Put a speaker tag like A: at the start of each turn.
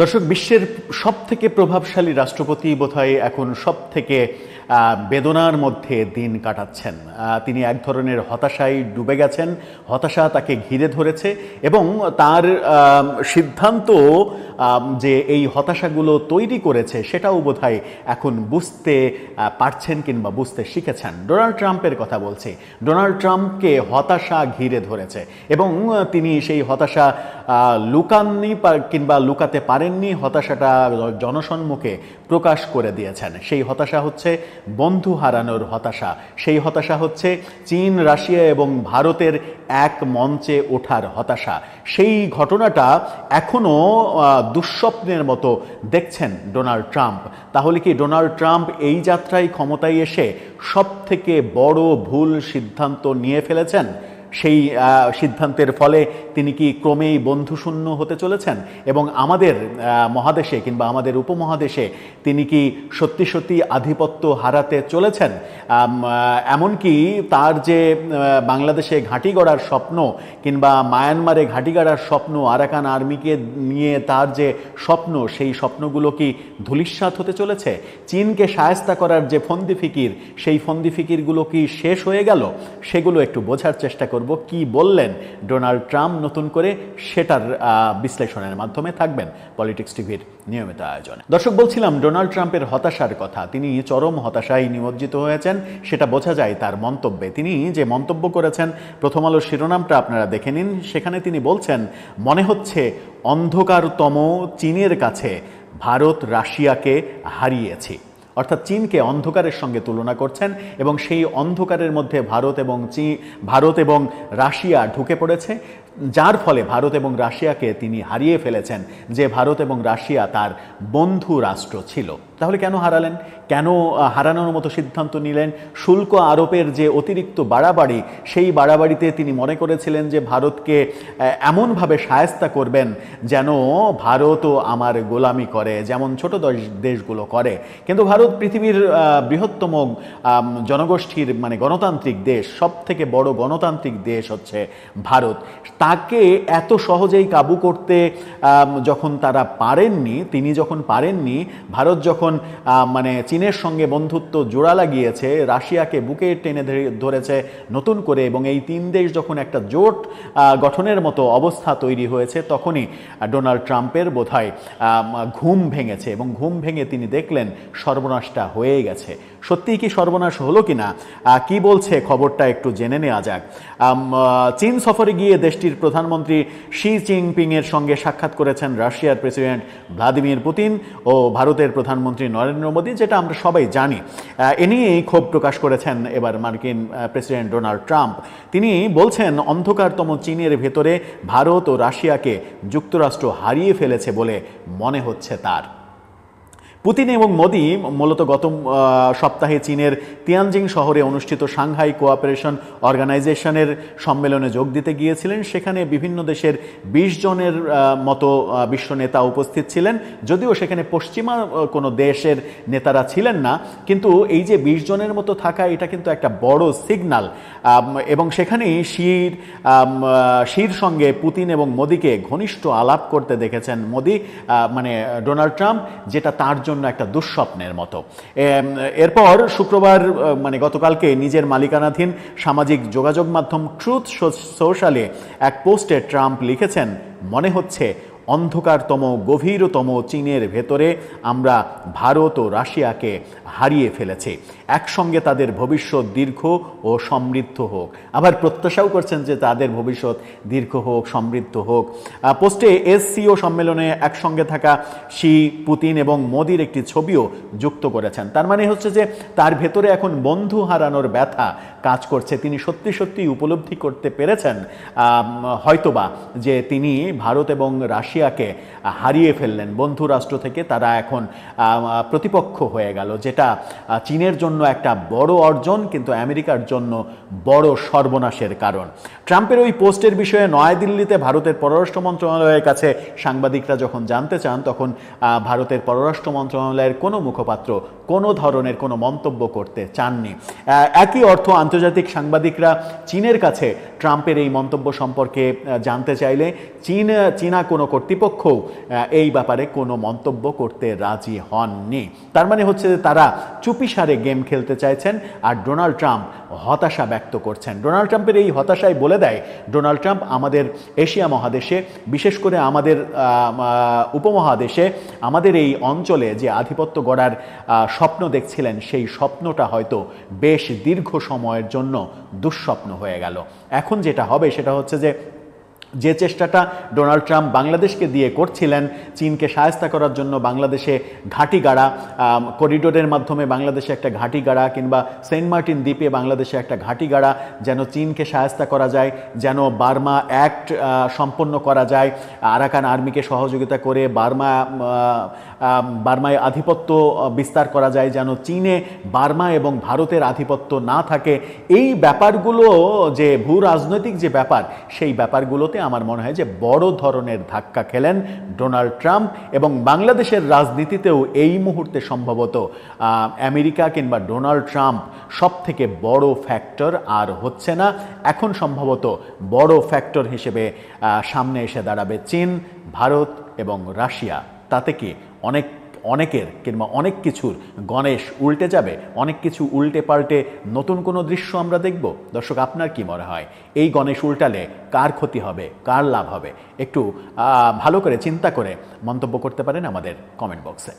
A: দর্শক, বিশ্বের সব থেকে প্রভাবশালী রাষ্ট্রপতি বোধহয় এখন সব থেকে বেদনার মধ্যে দিন কাটাচ্ছেন। তিনি এক ধরনের হতাশায় ডুবে গেছেন। হতাশা তাকে ঘিরে ধরেছে এবং তার সিদ্ধান্ত যে এই হতাশাগুলো তৈরি করেছে সেটাও বোধহয় এখন বুঝতে পারছেন কিংবা বুঝতে শিখেছেন। ডোনাল্ড ট্রাম্পের কথা বলছি। ডোনাল্ড ট্রাম্পকে হতাশা ঘিরে ধরেছে এবং তিনি সেই হতাশা লুকাননি কিংবা লুকাতে পারেননি, হতাশাটা জনসম্মুখে প্রকাশ করে দিয়েছেন। সেই হতাশা হচ্ছে বন্ধু হারানোর হতাশা। সেই হতাশা হচ্ছে চীন, রাশিয়া এবং ভারতের এক মঞ্চে ওঠার হতাশা। সেই ঘটনাটা এখনও দুঃস্বপ্নের মতো দেখছেন ডোনাল্ড ট্রাম্প। তাহলে কি ডোনাল্ড ট্রাম্প এই যাত্রায় ক্ষমতায় এসে সব থেকে বড় ভুল সিদ্ধান্ত নিয়ে ফেলেছেন? সেই সিদ্ধান্তের ফলে তিনি কি ক্রমেই বন্ধুশূন্য হতে চলেছেন? এবং আমাদের মহাদেশে কিংবা আমাদের উপমহাদেশে তিনি কি সত্যি সত্যি আধিপত্য হারাতে চলেছেন? এমনকি তার যে বাংলাদেশে ঘাঁটি গড়ার স্বপ্ন কিংবা মায়ানমারে ঘাঁটি গড়ার স্বপ্ন, আরাকান আর্মিকে নিয়ে তার যে স্বপ্ন, সেই স্বপ্নগুলো কি ধূলিসাৎ হতে চলেছে? চীনকে সায়স্তা করার যে ফন্দি ফিকির, সেই ফন্দি ফিকিরগুলো কি শেষ হয়ে গেল? সেগুলো একটু বোঝার চেষ্টা করব কি বললেন? ডোনাল্ড ট্রাম্প নতুন করে সেটার বিশ্লেষণের মাধ্যমে থাকবেন পলিটিক্স টিভির নিয়মিত আয়োজনে। দর্শক, বলছিলাম ডোনাল্ড ট্রাম্পের হতাশার কথা। তিনি চরম হতাশায় নিমজ্জিত হয়েছেন, সেটা বোঝা যায় তার মন্তব্যে। তিনি যে মন্তব্য করেছেন প্রথম আলোর শিরোনামটা আপনারা দেখে নিন। সেখানে তিনি বলছেন, মনে হচ্ছে অন্ধকারতম চীনের কাছে ভারত রাশিয়াকে হারিয়েছি। অর্থাৎ চীনকে অন্ধকারের সঙ্গে তুলনা করছেন এবং সেই অন্ধকারের মধ্যে ভারত এবং চীন ভারত এবং রাশিয়া ঢুকে পড়েছে। যার ফলে ভারত এবং রাশিয়াকে তিনি হারিয়ে ফেলেছেন, যে ভারত এবং রাশিয়া তার বন্ধু রাষ্ট্র ছিল। তাহলে কেন হারালেন? কেন হারানোর মতো সিদ্ধান্ত নিলেন? শুল্ক আরোপের যে অতিরিক্ত বাড়াবাড়ি, সেই বাড়াবাড়িতে তিনি মনে করেছিলেন যে ভারতকে এমনভাবে সায়স্তা করবেন যেন ভারতও আমার গোলামি করে, যেমন ছোট দশ- দেশগুলো করে। কিন্তু ভারত পৃথিবীর বৃহত্তম জনগোষ্ঠীর মানে গণতান্ত্রিক দেশ সব থেকে বড় গণতান্ত্রিক দেশ হচ্ছে ভারত। তাকে এত সহজেই কাবু করতে যখন তারা পারেননি, তিনি যখন পারেননি, ভারত যখন মানে চীনের সঙ্গে বন্ধুত্ব জোড়া লাগিয়েছে, রাশিয়াকে বুকে টেনে ধরে- ধরেছে নতুন করে এবং এই তিন দেশ যখন একটা জোট গঠনের মতো অবস্থা তৈরি হয়েছে, তখনই ডোনাল্ড ট্রাম্পের বোধহয় ঘুম ভেঙেছে এবং ঘুম ভেঙে তিনি দেখলেন সর্বনাশটা হয়ে গেছে। সত্যিই কি সর্বনাশ হলো কিনা? আহ, কি বলছে? খবরটা একটু জেনে নেওয়া যাক। চীন সফরে গিয়ে দেশটির প্রধানমন্ত্রী শি জিনপিং এর সঙ্গে সাক্ষাৎ করেছেন রাশিয়ার প্রেসিডেন্ট ভ্লাদিমির পুতিন ও ভারতের প্রধানমন্ত্রী নরেন্দ্র মোদী যেটা আমরা সবাই জানি। এ নিয়েই ক্ষোভ প্রকাশ করেছেন এবার মার্কিন প্রেসিডেন্ট ডোনাল্ড ট্রাম্প। তিনি বলছেন অন্ধকারতম চীনের ভেতরে ভারত ও রাশিয়াকে যুক্তরাষ্ট্র হারিয়ে ফেলেছে বলে মনে হচ্ছে তার। পুতিন এবং মোদি মূলত গত সপ্তাহে চীনের তিয়ানজিং শহরে অনুষ্ঠিত সাংহাই কোঅপারেশন অর্গানাইজেশনের সম্মেলনে যোগ দিতে গিয়েছিলেন। সেখানে বিভিন্ন দেশের বিশ জনের মতো বিশ্ব নেতা উপস্থিত ছিলেন। যদিও সেখানে পশ্চিমা কোনো দেশের নেতারা ছিলেন না। কিন্তু এই যে বিশ জনের মতো থাকা, এটা কিন্তু একটা বড় সিগনাল। এবং সেখানেই শির শির সঙ্গে পুতিন এবং মোদিকে ঘনিষ্ঠ আলাপ করতে দেখেছেন মোদি মানে ডোনাল্ড ট্রাম্প, যেটা তার জন্য একটা দুঃস্বপ্নের মতো। এরপর শুক্রবার মানে গতকালকে নিজের মালিকানাধীন সামাজিক যোগাযোগ মাধ্যম ট্রুথ সোশ্যালে এক পোস্টে ট্রাম্প লিখেছেন, মনে হচ্ছে অন্ধকারতম, গভীরতম চীনের ভেতরে আমরা ভারত ও রাশিয়াকে হারিয়ে ফেলেছে। একসঙ্গে তাদের ভবিষ্যৎ দীর্ঘ ও সমৃদ্ধ হোক। আবার প্রত্যাশাও করছেন যে তাদের ভবিষ্যৎ দীর্ঘ হোক, সমৃদ্ধ হোক। পোস্টে এসসিও সম্মেলনে একসঙ্গে থাকা শি পুতিন এবং মোদির একটি ছবিও যুক্ত করেছেন। তার মানে হচ্ছে যে তার ভেতরে এখন বন্ধু হারানোর ব্যথা কাজ করছে। তিনি সত্যি সত্যি উপলব্ধি করতে পেরেছেন হয়তোবা যে তিনি ভারত এবং রাশিয়াকে হারিয়ে ফেললেন। বন্ধু রাষ্ট্র থেকে তারা এখন প্রতিপক্ষ হয়ে গেল, যেটা আহ, চীনের জন্য একটা বড় অর্জন কিন্তু আমেরিকার জন্য বড় সর্বনাশের কারণ। ট্রাম্পের ওই পোস্টের বিষয়ে নয়াদিল্লিতে ভারতের পররাষ্ট্র মন্ত্রণালয়ের কাছে সাংবাদিকরা যখন জানতে চান তখন ভারতের পররাষ্ট্র মন্ত্রণালয়ের কোনো মুখপাত্র কোনো ধরনের কোনো মন্তব্য করতে চাননি। একই অর্থ আন্তর্জাতিক সাংবাদিকরা চীনের কাছে ট্রাম্পের এই মন্তব্য সম্পর্কে জানতে চাইলে চীন চীনা কোনো কর্তৃপক্ষও এই ব্যাপারে কোনো মন্তব্য করতে রাজি হননি। তার মানে হচ্ছে যে তারা চুপিসারে গেম খেলতে চাইছেন আর ডোনাল্ড ট্রাম্প হতাশা ব্যক্ত করছেন। ডোনাল্ড ট্রাম্পের এই হতাশায় বলে দেয়, ডোনাল্ড ট্রাম্প আমাদের এশিয়া মহাদেশে, বিশেষ করে আমাদের উপমহাদেশে, আমাদের এই অঞ্চলে যে আধিপত্য গড়ার স্বপ্ন দেখছিলেন, সেই স্বপ্নটা হয়তো বেশ দীর্ঘ সময়ের জন্য দুঃস্বপ্ন হয়ে গেল। এখন যেটা হবে সেটা হচ্ছে যে যে চেষ্টাটা ডোনাল্ড ট্রাম্প বাংলাদেশকে দিয়ে করছিলেন, চীনকে সায়স্তা করার জন্য বাংলাদেশে ঘাঁটি গাড়া করিডোরের মাধ্যমে বাংলাদেশে একটা ঘাঁটি গাড়া কিংবা সেন্ট মার্টিন দ্বীপে বাংলাদেশে একটা ঘাঁটি গাড়া যেন চীনকে সায়স্তা করা যায়, যেন বার্মা অ্যাক্ট সম্পন্ন করা যায়। আরাকান আর্মিকে সহযোগিতা করে বার্মা বার্মায় আধিপত্য বিস্তার করা যায়, যেন চীনে বার্মা এবং ভারতের আধিপত্য না থাকে। এই ব্যাপারগুলো যে ভূ রাজনৈতিক যে ব্যাপার, সেই ব্যাপারগুলোতে আমার মনে হয় যে বড় ধরনের ধাক্কা খেলেন ডোনাল্ড ট্রাম্প এবং বাংলাদেশের রাজনীতিতেও এই মুহূর্তে সম্ভবত আমেরিকা কিংবা ডোনাল্ড ট্রাম্প সব থেকে বড় ফ্যাক্টর আর হচ্ছে না। এখন সম্ভবত বড় ফ্যাক্টর হিসেবে সামনে এসে দাঁড়াবে চীন, ভারত এবং রাশিয়া। তাতে কি অনেক অনেকের কিংবা অনেক কিছুর গণেশ উল্টে যাবে, অনেক কিছু উল্টে পাল্টে নতুন কোনো দৃশ্য আমরা দেখব? দর্শক, আপনার কি মনে হয়? এই গণেশ উল্টালে কার ক্ষতি হবে? কার লাভ হবে? একটু ভালো করে চিন্তা করে মন্তব্য করতে পারেন আমাদের কমেন্ট বক্সে